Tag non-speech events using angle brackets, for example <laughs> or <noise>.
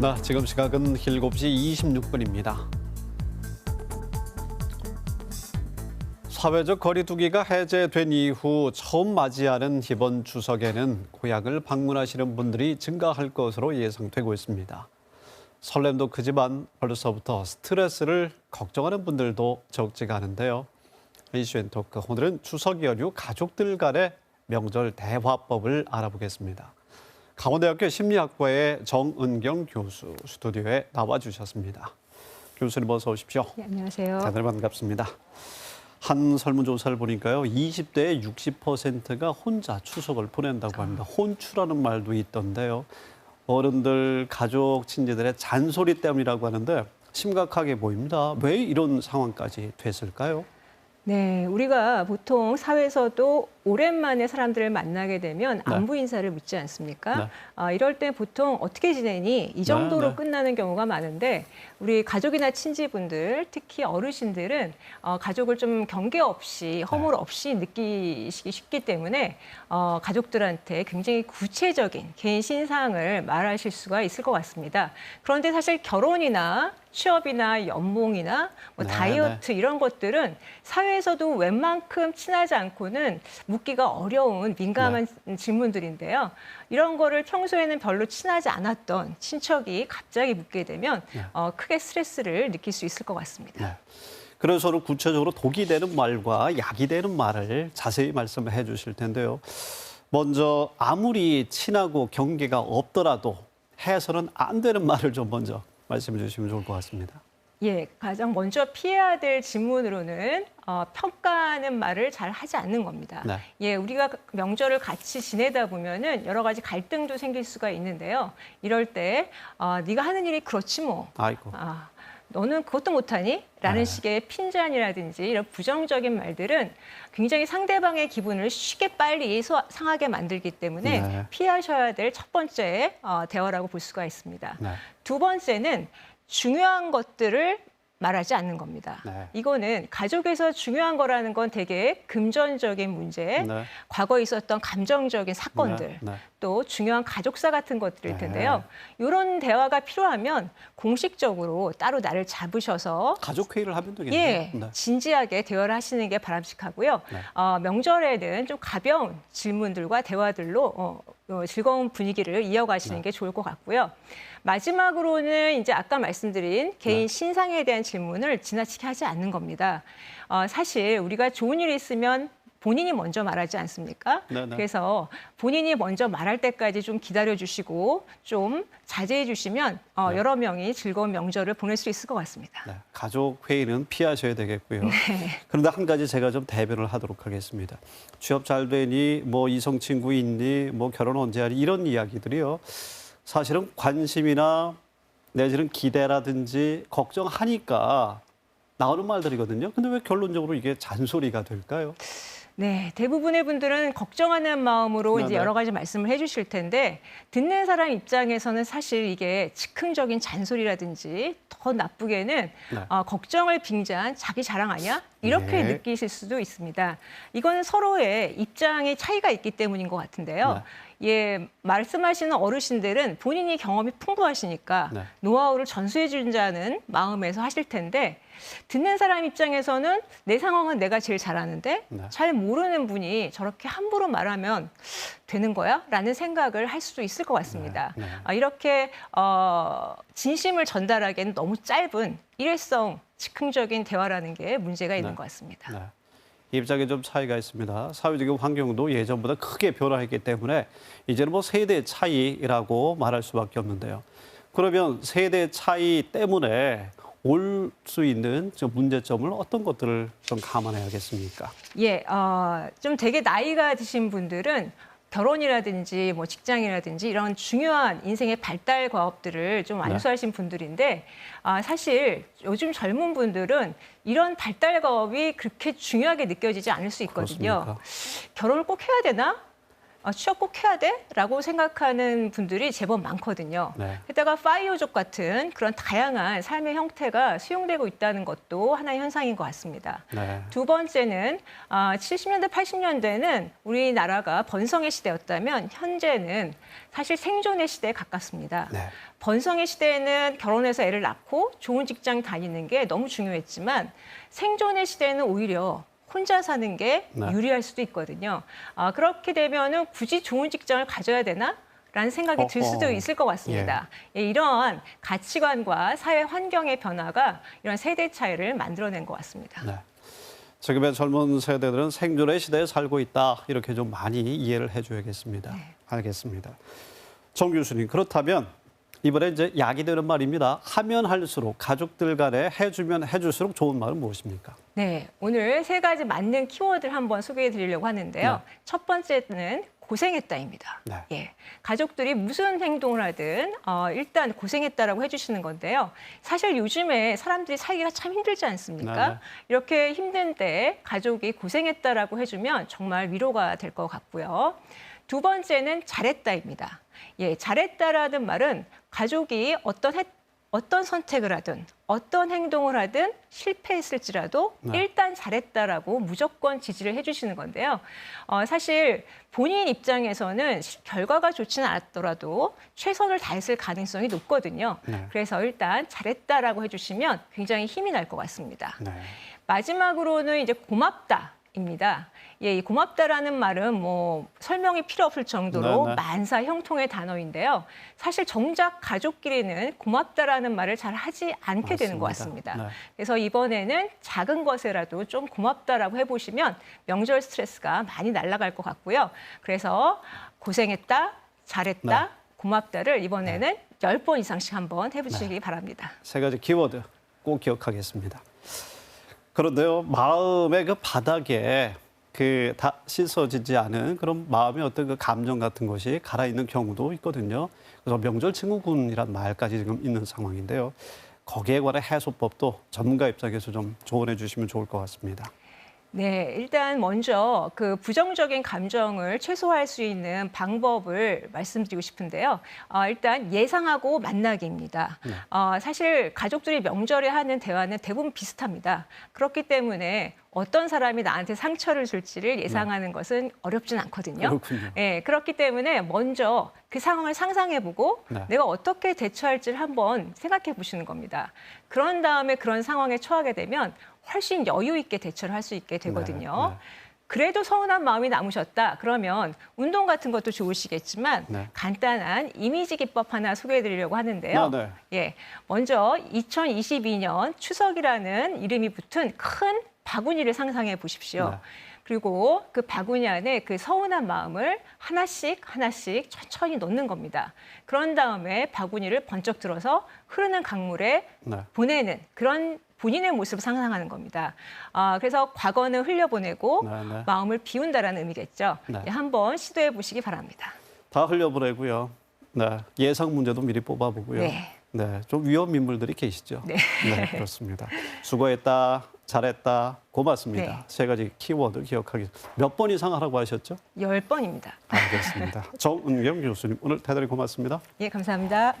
네, 지금 시각은 7시 26분입니다. 사회적 거리두기가 해제된 이후 처음 맞이하는 이번 추석에는 고향을 방문하시는 분들이 증가할 것으로 예상되고 있습니다. 설렘도 크지만 벌써부터 스트레스를 걱정하는 분들도 적지가 않은데요. 이슈앤토크 오늘은 추석 연휴 가족들 간의 명절 대화법을 알아보겠습니다. 강원대학교 심리학과의 정은경 교수 스튜디오에 나와 주셨습니다. 교수님 어서 오십시오. 네, 안녕하세요. 다들 반갑습니다. 한 설문조사를 보니까요, 20대의 60%가 혼자 추석을 보낸다고 합니다. 혼추라는 말도 있던데요. 어른들, 가족, 친지들의 잔소리 때문이라고 하는데 심각하게 보입니다. 왜 이런 상황까지 됐을까요? 네, 우리가 보통 사회에서도 오랜만에 사람들을 만나게 되면 네. 안부 인사를 묻지 않습니까? 네. 아, 이럴 때 보통 어떻게 지내니? 이 정도로 네. 끝나는 경우가 많은데 우리 가족이나 친지분들, 특히 어르신들은 어, 가족을 좀 경계 없이 허물 없이 느끼시기 쉽기 때문에 어, 가족들한테 굉장히 구체적인 개인 신상을 말하실 수가 있을 것 같습니다. 그런데 사실 결혼이나 취업이나 연봉이나 뭐 네, 다이어트 이런 것들은 사회에서도 웬만큼 친하지 않고는 묻기가 어려운 민감한 질문들인데요. 이런 거를 평소에는 별로 친하지 않았던 친척이 갑자기 묻게 되면 네. 어, 크게 스트레스를 느낄 수 있을 것 같습니다. 네. 그래서 구체적으로 독이 되는 말과 약이 되는 말을 자세히 말씀해 주실 텐데요. 먼저 아무리 친하고 경계가 없더라도 해서는 안 되는 말을 좀 먼저 말씀해 주시면 좋을 것 같습니다. 예, 가장 먼저 피해야 될 질문으로는 어, 평가하는 말을 잘 하지 않는 겁니다. 네. 예, 우리가 명절을 같이 지내다 보면은 여러 가지 갈등도 생길 수가 있는데요. 이럴 때 어, 네가 하는 일이 그렇지 뭐. 아이고. 아, 너는 그것도 못하니? 라는 네. 식의 핀잔이라든지 이런 부정적인 말들은 굉장히 상대방의 기분을 쉽게 빨리 소- 상하게 만들기 때문에 네. 피하셔야 될 첫 번째 어, 대화라고 볼 수가 있습니다. 네. 두 번째는 중요한 것들을 말하지 않는 겁니다. 네. 이거는 가족에서 중요한 거라는 건 되게 금전적인 문제, 네. 과거에 있었던 감정적인 사건들, 네, 네. 또 중요한 가족사 같은 것들일 네. 텐데요. 이런 대화가 필요하면 공식적으로 따로 나를 잡으셔서 가족 회의를 하면 되겠네요. 예, 네. 진지하게 대화를 하시는 게 바람직하고요. 네. 어, 명절에는 좀 가벼운 질문들과 대화들로 어, 어, 즐거운 분위기를 이어가시는 네. 게 좋을 것 같고요. 마지막으로는 이제 아까 말씀드린 개인 네. 신상에 대한 질문을 지나치게 하지 않는 겁니다. 어, 사실 우리가 좋은 일이 있으면 본인이 먼저 말하지 않습니까? 네, 네. 그래서 본인이 먼저 말할 때까지 좀 기다려 주시고 좀 자제해 주시면 어, 네. 여러 명이 즐거운 명절을 보낼 수 있을 것 같습니다. 네, 가족 회의는 피하셔야 되겠고요. <laughs> 네. 그런데 한 가지 제가 좀 대변을 하도록 하겠습니다. 취업 잘 되니, 뭐 이성 친구 있니, 뭐 결혼 언제 하니 이런 이야기들이요. 사실은 관심이나 내지는 기대라든지 걱정하니까 나오는 말들이거든요. 근데 왜 결론적으로 이게 잔소리가 될까요? 네, 대부분의 분들은 걱정하는 마음으로 네, 이제 네. 여러 가지 말씀을 해주실 텐데 듣는 사람 입장에서는 사실 이게 즉흥적인 잔소리라든지 더 나쁘게는 네. 어, 걱정을 빙자한 자기 자랑 아니야? 이렇게 네. 느끼실 수도 있습니다. 이거는 서로의 입장의 차이가 있기 때문인 것 같은데요. 예, 말씀하시는 어르신들은 본인이 경험이 풍부하시니까 네. 노하우를 전수해 준다는 마음에서 하실 텐데 듣는 사람 입장에서는 내 상황은 내가 제일 잘 아는데 네. 잘 모르는 분이 저렇게 함부로 말하면 되는 거야? 라는 생각을 할 수도 있을 것 같습니다. 네, 네. 아, 이렇게 어, 진심을 전달하기에는 너무 짧은 일회성 즉흥적인 대화라는 게 문제가 있는 네. 것 같습니다. 네. 입장에 좀 차이가 있습니다. 사회적인 환경도 예전보다 크게 변화했기 때문에 이제는 뭐 세대 차이라고 말할 수밖에 없는데요. 그러면 세대 차이 때문에 올 수 있는 저 문제점을 어떤 것들을 좀 감안해야겠습니까? 예, 어, 좀 되게 나이가 드신 분들은 결혼이라든지 뭐 직장이라든지 이런 중요한 인생의 발달 과업들을 좀 네. 완수하신 분들인데 아, 사실 요즘 젊은 분들은 이런 발달 과업이 그렇게 중요하게 느껴지지 않을 수 있거든요. 그렇습니까? 결혼을 꼭 해야 되나? 아, 취업 꼭 해야 돼? 라고 생각하는 분들이 제법 많거든요. 네. 게다가 파이어족 같은 그런 다양한 삶의 형태가 수용되고 있다는 것도 하나의 현상인 것 같습니다. 네. 두 번째는 아, 70년대, 80년대는 우리나라가 번성의 시대였다면 현재는 사실 생존의 시대에 가깝습니다. 네. 번성의 시대에는 결혼해서 애를 낳고 좋은 직장 다니는 게 너무 중요했지만 생존의 시대에는 오히려 혼자 사는 게 네. 유리할 수도 있거든요. 아, 그렇게 되면은 굳이 좋은 직장을 가져야 되나? 라는 생각이 들 수도. 있을 것 같습니다. 예, 이러한 가치관과 사회 환경의 변화가 이런 세대 차이를 만들어낸 것 같습니다. 네. 지금의 젊은 세대들은 생존의 시대에 살고 있다. 이렇게 좀 많이 이해를 해줘야겠습니다. 네. 알겠습니다. 정 교수님, 그렇다면 이번에 이제 약이 되는 말입니다. 하면 할수록 가족들 간에 해주면 해줄수록 좋은 말은 무엇입니까? 네, 오늘 세 가지 맞는 키워드를 한번 소개해 드리려고 하는데요. 네. 첫 번째는 고생했다입니다. 네. 예, 가족들이 무슨 행동을 하든 어, 일단 고생했다라고 해주시는 건데요. 사실 요즘에 사람들이 살기가 참 힘들지 않습니까? 네. 이렇게 힘든 때 가족이 고생했다라고 해주면 정말 위로가 될 것 같고요. 두 번째는 잘했다입니다. 예, 잘했다라는 말은 가족이 어떤 해- 어떤 선택을 하든 어떤 행동을 하든 실패했을지라도 네. 일단 잘했다라고 무조건 지지를 해주시는 건데요. 어, 사실 본인 입장에서는 시- 결과가 좋지는 않았더라도 최선을 다했을 가능성이 높거든요. 네. 그래서 일단 잘했다라고 해주시면 굉장히 힘이 날 것 같습니다. 네. 마지막으로는 이제 고맙다 입니다. 예, 이 고맙다라는 말은 뭐 설명이 필요 없을 정도로 네, 네. 만사 형통의 단어인데요. 사실 정작 가족끼리는 고맙다라는 말을 잘 하지 않게 되는 것 맞습니다. 같습니다. 네. 그래서 이번에는 작은 것에라도 좀 고맙다라고 해보시면 명절 스트레스가 많이 날아갈 것 같고요. 그래서 고생했다, 잘했다, 네. 고맙다를 이번에는 열 번 이상씩 한번 해보시기 네. 바랍니다. 세 가지 키워드 꼭 기억하겠습니다. 그런데요, 마음의 그 바닥에 그 다 씻어지지 않은 그런 마음의 어떤 그 감정 같은 것이 갈아 있는 경우도 있거든요. 그래서 명절 친구군이란 말까지 지금 있는 상황인데요. 거기에 관한 해소법도 전문가 입장에서 좀 조언해 주시면 좋을 것 같습니다. 네, 일단 먼저 그 부정적인 감정을 최소화할 수 있는 방법을 말씀드리고 싶은데요. 어, 일단 예상하고 만나기입니다. 네. 어, 사실 가족들이 명절에 하는 대화는 대부분 비슷합니다. 그렇기 때문에 어떤 사람이 나한테 상처를 줄지를 예상하는 것은 어렵진 않거든요. 그렇군요. 예, 그렇기 때문에 먼저 그 상황을 상상해보고 네. 내가 어떻게 대처할지를 한번 생각해 보시는 겁니다. 그런 다음에 그런 상황에 처하게 되면 훨씬 여유 있게 대처를 할 수 있게 되거든요. 네, 네. 그래도 서운한 마음이 남으셨다. 그러면 운동 같은 것도 좋으시겠지만 네. 간단한 이미지 기법 하나 소개해 드리려고 하는데요. 아, 네. 예. 먼저 2022년 추석이라는 이름이 붙은 큰 바구니를 상상해 보십시오. 네. 그리고 그 바구니 안에 그 서운한 마음을 하나씩 하나씩 천천히 넣는 겁니다. 그런 다음에 바구니를 번쩍 들어서 흐르는 강물에 네. 보내는 그런 본인의 모습을 상상하는 겁니다. 아, 그래서 과거는 흘려보내고 네, 네. 마음을 비운다라는 의미겠죠. 네. 예, 한번 시도해 보시기 바랍니다. 다 흘려보내고요. 네. 예상 문제도 미리 뽑아보고요. 네. 네, 좀 위험 인물들이 계시죠. 네. 그렇습니다. 수고했다, 잘했다, 고맙습니다. 네. 세 가지 키워드 기억하기. 몇번 이상 하라고 하셨죠? 열번입니다 알겠습니다. <laughs> 정은경 교수님 오늘 대단히 고맙습니다. 예, 감사합니다.